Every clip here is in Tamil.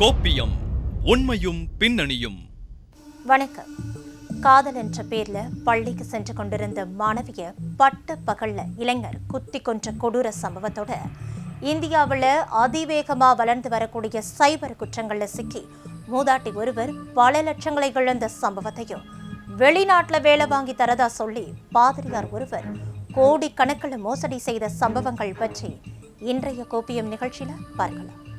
கோப்பியம் உண்மையும் பின்னணியும். வணக்கம். காதல் என்ற பேர்ல பள்ளிக்கு சென்று கொண்டிருந்த மாணவிய பட்ட பகல்ல இளைஞர் குத்தி கொன்ற கொடூர சம்பவத்தோட இந்தியாவில் அதிவேகமாக வளர்ந்து வரக்கூடிய சைபர் குற்றங்களில் சிக்கி மூதாட்டி ஒருவர் பல லட்சங்களை இழந்த சம்பவத்தையும் வெளிநாட்டில் வேலை வாங்கி தரதா சொல்லி பாதிரியார் ஒருவர் கோடிக்கணக்கில் மோசடி செய்த சம்பவங்கள் பற்றி இன்றைய கோப்பியம் நிகழ்ச்சியில் பார்க்கலாம்.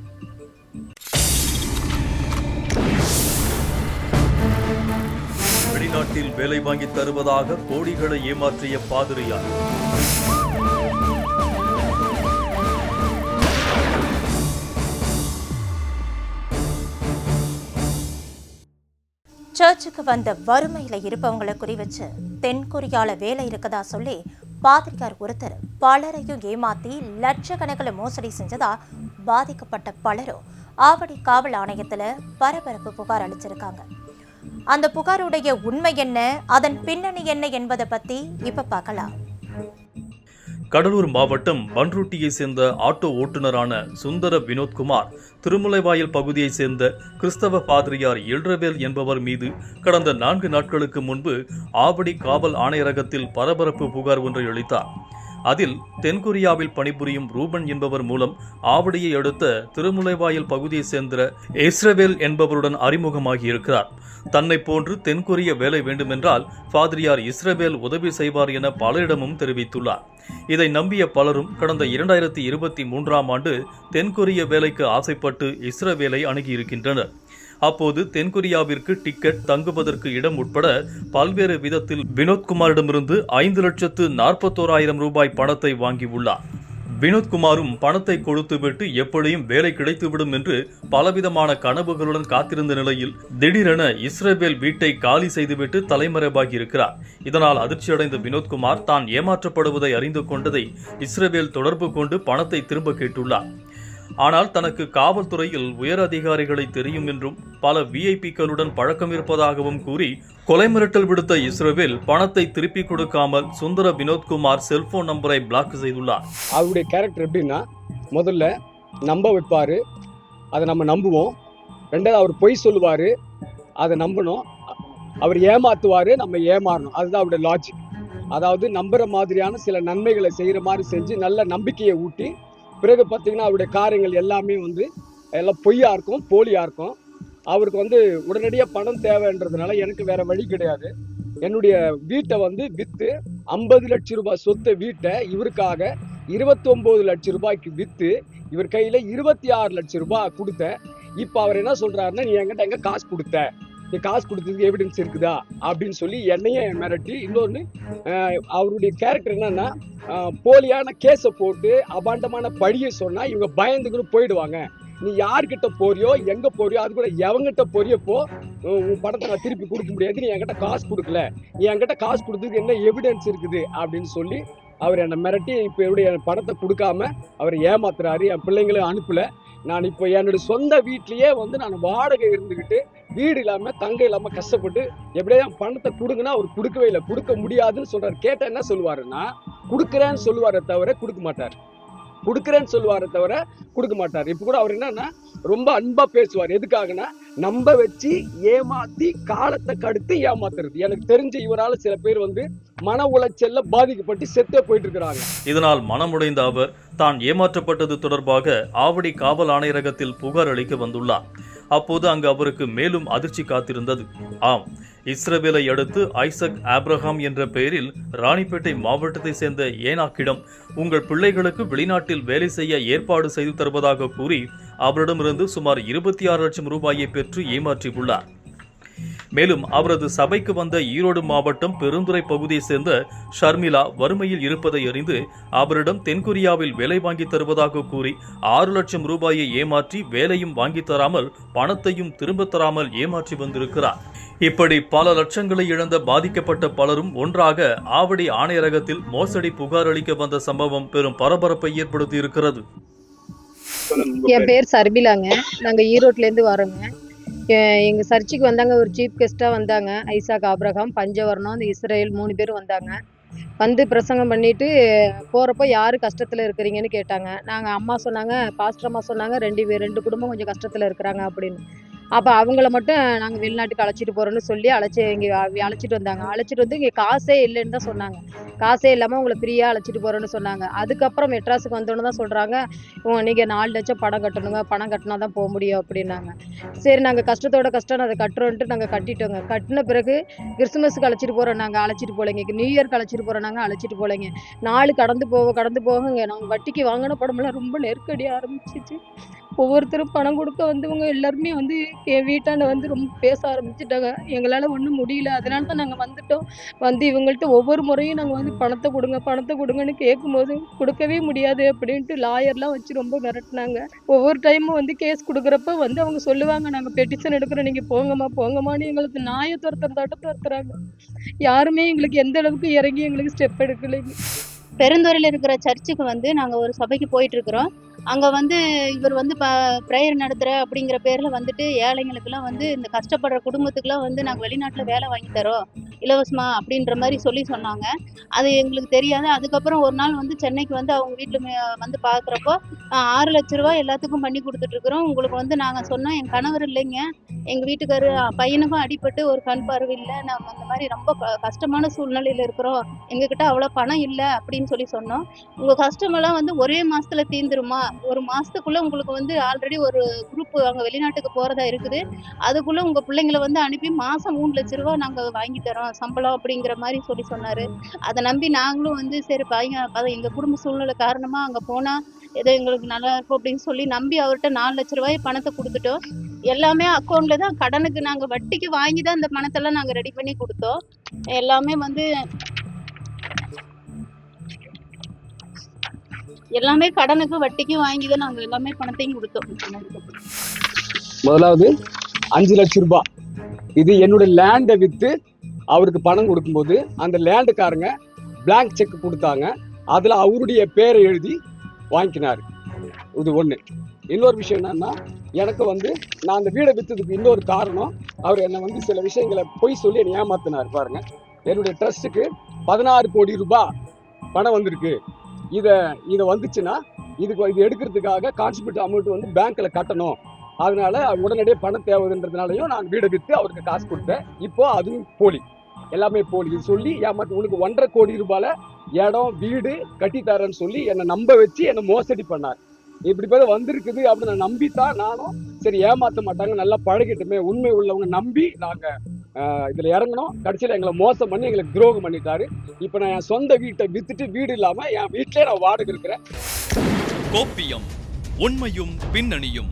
வெளிநாட்டில் வேலை வாங்கி தருவதாக கோடிகளை ஏமாற்றிய பாதிரியார். சர்ச்சுக்கு வந்த வறுமையில இருப்பவங்களை குறி வச்சு தென்கொரியால வேலை இருக்கதா சொல்லி பாதிரியார் ஒருத்தர் பலரையும் ஏமாத்தி லட்சக்கணக்கில் மோசடி செஞ்சதா பாதிக்கப்பட்ட பலரும் ஆவடி காவல் ஆணையத்துல பரபரப்பு புகார் அளிச்சிருக்காங்க. அந்த புகாருடைய உண்மை என்ன? அதன் பின்னணி என்ன என்பதை பத்தி இப்ப பார்க்கலாம். கடலூர் மாவட்டம் பன்ருட்டியை சேர்ந்த ஆட்டோ ஓட்டுநரான சுந்தர வினோத்குமார் திருமுலைவாயல் பகுதியைச் சேர்ந்த கிறிஸ்தவ பாதிரியார் எல்ரவேல் என்பவர் மீது கடந்த நான்கு நாட்களுக்கு முன்பு ஆவடி காவல் ஆணையரகத்தில் பரபரப்பு புகார் ஒன்றை அளித்தார். அதில் தென்கொரியாவில் பணிபுரியும் ரூபன் என்பவர் மூலம் ஆவடியை அடுத்த திருமுலைவாயல் பகுதியைச் சேர்ந்த இஸ்ரவேல் என்பவருடன் அறிமுகமாகியிருக்கிறார். தன்னை போன்று தென்கொரிய வேலை வேண்டுமென்றால் பாதிரியார் இஸ்ரவேல் உதவி செய்வார் என பலரிடமும் தெரிவித்துள்ளார். இதை நம்பிய பலரும் கடந்த இரண்டாயிரத்தி இருபத்தி மூன்றாம் ஆண்டு தென்கொரிய வேலைக்கு ஆசைப்பட்டு இஸ்ரவேலை அணுகியிருக்கின்றனர். அப்போது தென்கொரியாவிற்கு டிக்கெட் தங்குவதற்கு இடம் உட்பட பல்வேறு விதத்தில் வினோத்குமாரிடமிருந்து ஐந்து லட்சத்து நாற்பத்தோராயிரம் ரூபாய் பணத்தை வாங்கியுள்ளார் வினோத்குமாரும் பணத்தை கொடுத்துவிட்டு எப்படியும் வேலை கிடைத்துவிடும் என்று பலவிதமான கனவுகளுடன் காத்திருந்த நிலையில் திடீரென இஸ்ரேபேல் வீட்டை காலி செய்துவிட்டு தலைமறைவாகி இருக்கிறார். இதனால் அதிர்ச்சியடைந்த வினோத்குமார் தான் ஏமாற்றப்படுவதை அறிந்து கொண்டதை இஸ்ரேவேல் தொடர்பு கொண்டு பணத்தை திரும்ப கேட்டுள்ளார். ஆனால் தனக்கு காவல்துறையில் உயர் அதிகாரிகளை தெரியும் என்றும் பல விஐபிக்களுடன் பழக்கம் இருப்பதாகவும் கூறி கொலை மிரட்டல் விடுத்த இஸ்ரோவில் பணத்தை திருப்பி கொடுக்காமல் சுந்தர வினோத்குமார் செல்போன் நம்பரை பிளாக் செய்துள்ளார். அவருடைய கேரக்டர் எப்படின்னா முதல்ல நம்ப வைப்பார் அதை நம்ம நம்புவோம். ரெண்டாவது அவர் பொய் சொல்லுவார் அதை நம்பணும். அவர் ஏமாத்துவார் நம்ம ஏமாறணும். அதுதான் அவருடைய லாஜிக் அதாவது நம்புற மாதிரியான சில நன்மைகளை செய்கிற மாதிரி செஞ்சு நல்ல நம்பிக்கையை ஊட்டி பிறகு பார்த்தீங்கன்னா அவருடைய காரியங்கள் எல்லாமே வந்து எல்லாம் பொய்யா இருக்கும் போலியாக இருக்கும். அவருக்கு வந்து உடனடியாக பணம் தேவைன்றதுனால எனக்கு வேற வழி கிடையாது. என்னுடைய வீட்டை வந்து விற்று ஐம்பது லட்சம் ரூபாய் சொத்தை வீட்டை இவருக்காக இருபத்தொம்போது லட்சம் ரூபாய்க்கு விற்று இவர் கையில் இருபத்தி ஆறு லட்சம் ரூபாய் கொடுத்தேன். இப்போ அவர் என்ன சொல்கிறாருன்னா நீ என்கிட்ட எங்கே காசு கொடுத்த? இந்த காசு கொடுத்ததுக்கு எவிடன்ஸ் இருக்குதா? அப்படின்னு சொல்லி என்னையே மிரட்டி இன்னொன்று அவருடைய கேரக்டர் என்னன்னா போலியான கேஸை போட்டு அபாண்டமான பழியை சொன்னால் இவங்க பயந்துக்குன்னு போயிடுவாங்க. நீ யார்கிட்ட போறியோ எங்க போறியோ அது கூட எவங்கிட்ட போறியப்போ உன் படத்தை நான் திருப்பி கொடுக்க முடியாது நீ என்கிட்ட காசு கொடுக்கல. நீ என்கிட்ட காசு கொடுத்ததுக்கு என்ன எவிடன்ஸ் இருக்குது? அப்படின்னு சொல்லி அவர் என்னை மிரட்டி இப்போ எப்படி என் படத்தை கொடுக்காம அவர் ஏமாத்துறாரு. என் பிள்ளைங்களும் அனுப்பலை. நான் இப்போ என்னுடைய சொந்த வீட்லயே வந்து நான் வாடகை இருந்துக்கிட்டு வீடு இல்லாம தங்க இல்லாம கஷ்டப்பட்டு எப்படியா பணத்தை கொடுங்கன்னா அவர் கொடுக்கவே இல்லை. கொடுக்க முடியாதுன்னு சொல்றாரு. கேட்டால் என்ன சொல்லுவாருன்னா கொடுக்குறேன்னு சொல்லுவாரே தவிர கொடுக்க மாட்டார். கொடுக்குறேன்னு சொல்லுவாரே தவிர கொடுக்க மாட்டார். இப்போ கூட அவர் என்னன்னா ரொம்ப அன்பா பேசுவார். எதுக்காகனா நம்ப வச்சு ஏமாத்தி காலத்தை கடுத்து ஏமாத்துறது. எனக்கு தெரிஞ்ச இவரால சில பேர் வந்து மன உளைச்சல்ல பாதிக்கப்பட்டு செத்தே போயிட்டு இருக்கிறாங்க இதனால் மனமுடைந்த அவர் தான் ஏமாற்றப்பட்டது தொடர்பாக ஆவடி காவல் ஆணையரகத்தில் புகார் அளிக்க வந்துள்ளார். அப்போது அங்கு அவருக்கு மேலும் அதிர்ச்சி காத்திருந்தது. ஆம் இஸ்ரவேலை அடுத்து ஐசக் ஆப்ரஹாம் என்ற பெயரில் ராணிப்பேட்டை மாவட்டத்தை சேர்ந்த ஏனாக்கிடம் உங்கள் பிள்ளைகளுக்கு வெளிநாட்டில் வேலை செய்ய ஏற்பாடு செய்து தருவதாக கூறி அவரிடமிருந்து சுமார் இருபத்தி ஆறு லட்சம் ரூபாயை பெற்று ஏமாற்றியுள்ளார். மேலும் அவரது சபைக்கு வந்த ஈரோடு மாவட்டம் பெருந்துறை பகுதியைச் சேர்ந்த ஷர்மிளா வறுமையில் இருப்பதை அறிந்து அவரிடம் தென்கொரியாவில் வேலை வாங்கி தருவதாக கூறி ஆறு லட்சம் ரூபாயை ஏமாற்றி வேலையும் வாங்கி தராமல் பணத்தையும் திரும்பத் தராமல் ஏமாற்றி வந்திருக்கிறார். இப்படி பல லட்சங்களை இழந்த பாதிக்கப்பட்ட பலரும் ஒன்றாக ஆவடி ஆணையரகத்தில் மோசடி புகார் அளிக்க வந்த சம்பவம் பெரும் பரபரப்பை ஏற்படுத்தி இருக்கிறது. என் பேர் சர்பிலாங்க நாங்கள் ஈரோட்லேருந்து வரோங்க. எங்கள் எங்க சர்ச்சுக்கு வந்தாங்க ஒரு சீஃப் கெஸ்ட்டாக வந்தாங்க ஐசாக் ஆப்ரஹாம் பஞ்சவர்ணம் அந்த இஸ்ரேல் மூணு பேர் வந்தாங்க. வந்து பிரசங்கம் பண்ணிட்டு போகிறப்போ யார் கஷ்டத்தில் இருக்கிறீங்கன்னு கேட்டாங்க. நாங்கள் அம்மா சொன்னாங்க பாஸ்டர் அம்மா சொன்னாங்க ரெண்டு பேர் ரெண்டு குடும்பம் கொஞ்சம் கஷ்டத்தில் இருக்கிறாங்க அப்படின்னு. அப்போ அவங்கள மட்டும் நாங்கள் வெளிநாட்டுக்கு அழைச்சிட்டு போகிறோன்னு சொல்லி அழைச்சி இங்கே அழைச்சிட்டு வந்தாங்க. அழைச்சிட்டு வந்து இங்கே காசே இல்லைன்னு தான் சொன்னாங்க. காசே இல்லாமல் உங்களை ஃப்ரீயாக அழைச்சிட்டு போகிறோன்னு சொன்னாங்க. அதுக்கப்புறம் மெட்ராஸுக்கு வந்தோன்னு தான் சொல்கிறாங்க நீங்கள் நாலு லட்சம் பணம் கட்டணுங்க பணம் கட்டினா தான் போக முடியும் அப்படின்னாங்க. சரி நாங்கள் கஷ்டத்தோட கஷ்டம் அதை கட்டுறோன்ட்டு நாங்கள் கட்டிட்டோங்க. கட்டின பிறகு கிறிஸ்துமஸுக்கு அழைச்சிட்டு போகிறோம் நாங்கள் அழைச்சிட்டு போகலைங்க நியூ இயர்க்கு அழைச்சிட்டு போகிறோம் நாங்கள் அழைச்சிட்டு போகலைங்க நாள் கடந்து போக கடந்து போகங்க. நாங்கள் வட்டிக்கு வாங்கின படமெல்லாம் ரொம்ப நெருக்கடி ஆரம்பிச்சிச்சு. ஒவ்வொருத்தரும் பணம் கொடுக்க வந்தவங்க எல்லாருமே வந்து என் வீட்டாண்ட வந்து ரொம்ப பேச ஆரம்பிச்சிட்டாங்க. எங்களால் ஒன்றும் முடியல. அதனால தான் நாங்கள் வந்துட்டோம். வந்து இவங்கள்ட்ட ஒவ்வொரு முறையும் நாங்கள் வந்து பணத்தை கொடுங்க பணத்தை கொடுங்கன்னு கேட்கும்போது கொடுக்கவே முடியாது அப்படின்ட்டு லாயர்லாம் வச்சு ரொம்ப மிரட்டினாங்க. ஒவ்வொரு டைமும் வந்து கேஸ் கொடுக்குறப்ப வந்து அவங்க சொல்லுவாங்க நாங்கள் பெட்டிஷன் எடுக்கிறோம். நீங்கள் போங்கம்மா போங்கம்மான்னு எங்களுக்கு நாயை துரத்துறதாட்ட துரத்துறாங்க. யாருமே எங்களுக்கு எந்த அளவுக்கு இறங்கி எங்களுக்கு ஸ்டெப் எடுக்கலைங்க. பெருந்துறையில் இருக்கிற சர்ச்சுக்கு வந்து நாங்கள் ஒரு சபைக்கு போயிட்டு இருக்கிறோம். அங்கே வந்து இவர் வந்து ப ப்ரேயர் நடத்துகிற அப்படிங்கிற பேரில் வந்துட்டு ஏழைங்களுக்கெல்லாம் வந்து இந்த கஷ்டப்படுற குடும்பத்துக்குலாம் வந்து நாங்கள் வெளிநாட்டில் வேலை வாங்கி தரோம் இலவசமா அப்படின்ற மாதிரி சொல்லி சொன்னாங்க. அது எங்களுக்கு தெரியாது. அதுக்கப்புறம் ஒரு நாள் வந்து சென்னைக்கு வந்து அவங்க வீட்டில் வந்து பார்க்குறப்போ ஆறு லட்ச ரூபா எல்லாத்துக்கும் பண்ணி கொடுத்துட்ருக்குறோம் உங்களுக்கு வந்து நாங்கள் சொன்னோம் என் கணவர் இல்லைங்க. எங்கள் வீட்டுக்காரு பையனுக்கும் அடிபட்டு ஒரு கண் பார்வை இல்லை. நம்ம அந்த மாதிரி ரொம்ப கஷ்டமான சூழ்நிலையில் இருக்கிறோம். எங்ககிட்ட அவ்வளோ பணம் இல்லை அப்படின்னு சொல்லி சொன்னோம். உங்கள் கஷ்டமெல்லாம் வந்து ஒரே மாசத்துல தீந்துருமா? ஒரு மாசத்துக்குள்ள உங்களுக்கு வந்து ஆல்ரெடி ஒரு குரூப் அங்கே வெளிநாட்டுக்கு போறதா இருக்குது. அதுக்குள்ள உங்க பிள்ளைங்களை வந்து அனுப்பி மாசம் மூணு லட்ச ரூபா நாங்க வாங்கி தரோம் சம்பளம் அப்படிங்கிற மாதிரி சொல்லி சொன்னாரு. அதை நம்பி நாங்களும் வந்து சரி பையன் அதை எங்க குடும்ப சூழ்நிலை காரணமா அங்க போனா ஏதோ எங்களுக்கு நல்லா இருக்கும் அப்படின்னு சொல்லி நம்பி அவர்கிட்ட நாலு லட்ச ரூபாய் பணத்தை கொடுத்துட்டோம். எல்லாமே அக்கௌண்ட்ல தான் கடனுக்கு நாங்க வட்டிக்கு வாங்கி தான் அந்த பணத்தெல்லாம் நாங்க ரெடி பண்ணி கொடுத்தோம். எல்லாமே வந்து எல்லாமே கடனுக்கு வட்டிக்கு வாங்கி தான் நாங்க எல்லாமே பணத்தையும் கொடுத்தோம். முதலாவது அஞ்சு லட்சம் ரூபாய் இது என்னுடைய லேண்டை விற்று அவருக்கு பணம் கொடுக்கும்போது அந்த லேண்டுக்காரங்க பிளாங்க் செக் கொடுத்தாங்க. அதில் அவருடைய பேரை எழுதி வாங்கினார். இது ஒன்று இன்னொரு விஷயம் என்னன்னா எனக்கு வந்து நான் அந்த வீடை விற்றதுக்கு இன்னொரு காரணம் அவர் என்னை வந்து சில விஷயங்களை பொய் சொல்லி என்னை ஏமாத்தினார் பாருங்க. என்னுடைய ட்ரஸ்ட்டுக்கு பதினாறு கோடி ரூபாய் பணம் வந்திருக்கு. இதை இதை வந்துச்சுன்னா இதுக்கு இது எடுக்கிறதுக்காக கான்ஸ்பிட் அமௌண்ட் வந்து பேங்க்கில் கட்டணும். அதனால உடனடியே பணம் தேவைன்றதுனாலையும் நான் வீடு விற்று அவருக்கு காசு கொடுத்தேன். இப்போ அதுவும் போலி. எல்லாமே போலி. இது சொல்லி ஏமாட்டு உனக்கு ஒன்றரை கோடி ரூபாயில இடம் வீடு கட்டித்தரேன்னு சொல்லி என்னை நம்ப வச்சு என்னை மோசடி பண்ணார். இப்படி பேர் வந்திருக்குது அப்படின்னு நான் நம்பித்தான் நானும் சரி ஏமாற்ற மாட்டாங்க நல்லா பழகிட்டுமே உண்மை உள்ளவங்க நம்பி நாங்கள் இதுல இறங்கணும். கடைசியில எங்களை மோசம் பண்ணி எங்களுக்கு துரோகம் பண்ணிட்டாரு. இப்போ நான் என் சொந்த வீட்டை வித்துட்டு வீடு இல்லாம என் வீட்டிலே நான் வாடகை இருக்கிறேன். கோப்பியம் உண்மையும் பின்னணியும்.